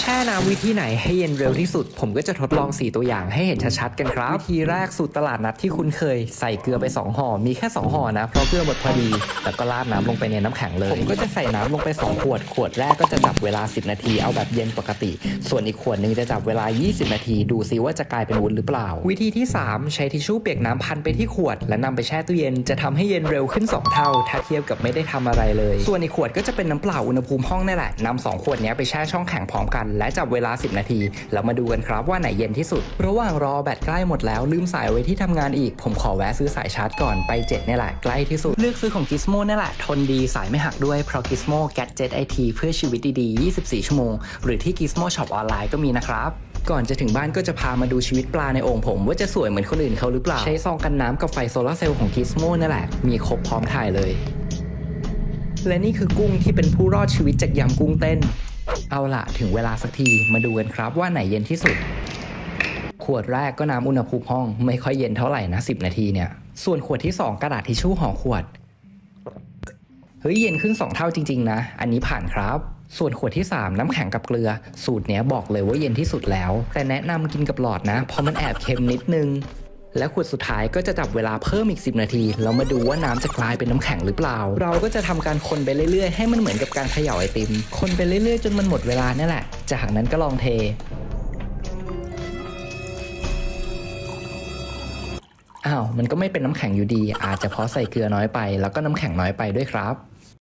แช่น้ำวิธีไหนให้เย็นเร็วที่สุด ผมก็จะทดลอง 4 ตัวอย่างให้เห็นชัดๆกันครับวิธีแรกสูตรตลาดนัดที่คุณเคยใส่เกลือไป 2ห่อมีแค่ 2ห่อนะเพราะเกลือหมดพอดี แล้วก็ราดน้ำลงไปในน้ำแข็งเลย ผมก็จะใส่น้ำลงไป 2 ขวด ขวดแรกก็จะจับเวลา 10 นาทีเอาแบบเย็นปกติ ส่วนอีกขวดหนึงจะจับเวลา 20 นาที ดูซิว่าจะกลายเป็นวุ้นหรือเปล่า วิธีที่ 3 ใช้ทิชชู่เปียกน้ำพันไปที่ขวด และนำไปแช่ตู้เย็นจะทำให้เย็นเร็วขึ้น 2 เท่า ถ้าเทียบกับไม่ได้ทำอะไรเลย ส่วนอีกขวดก็จะเป็นน้ำเปล่าอุณหภูมิห้องนี่แหละนำสองขวดเนี้ยไปแช่ช่องแข็งพร้อมกันและจับเวลา 10 นาที แล้วมาดูกันครับว่าไหนเย็นที่สุด ระหว่างรอแบตใกล้หมดแล้วลืมสายไว้ที่ทำงานอีก ผมขอแวะซื้อสายชาร์จก่อนไป7นี่แหละใกล้ที่สุด เลือกซื้อของ Gizmo นี่แหละ ทนดีสายไม่หักด้วยเพราะ Gizmo Gadget IT เพื่อชีวิตดีๆ 24 ชั่วโมง หรือที่ Gizmo Shop ออนไลน์ก็มีนะครับก่อนจะถึงบ้านก็จะพามาดูชีวิตปลาในโอ่งผม ว่าจะสวยเหมือนคนอื่นเขาหรือเปล่า ใช้ซองกันน้ำกับไฟโซลาร์เซลล์ของ Gizmo นี่แหละ มีครบพร้อมถ่ายเลย และนี่คือกุ้งที่เป็นผู้รอดชีวิตจากยำกุ้งเต้น เอาล่ะถึงเวลาสักทีมาดูกันครับว่าไหนเย็นที่สุด ขวดแรกก็น้ำอุณหภูมิห้องไม่ค่อยเย็นเท่าไหร่นะ 10 นาทีเนี่ย ส่วนขวดที่ 2 กระดาษทิชชู่ห่อขวด เฮ้ยเย็นขึ้น 2 เท่าจริง ๆ นะ อันนี้ผ่านครับ ส่วนขวดที่ 3 น้ำแข็งกับเกลือ สูตรเนี้ยบอกเลยว่าเย็นที่สุดแล้ว แต่แนะนำกินกับหลอดนะ เพราะมันแอบเค็มนิดนึง และขวดสุดท้ายก็จะจับเวลาเพิ่มอีก 10 นาทีแล้วมาดูว่าน้ำจะกลายเป็นน้ำแข็งหรือเปล่า เราก็จะทำการคนไปเรื่อยๆ ให้มันเหมือนกับการเขย่าไอติม คนไปเรื่อยๆ จนมันหมดเวลานั่นแหละ จากนั้นก็ลองเทอ้าวมันก็ไม่เป็นน้ำแข็งอยู่ดี อาจจะเพราะใส่เกลือน้อยไป แล้วก็น้ำแข็งน้อยไปด้วยครับ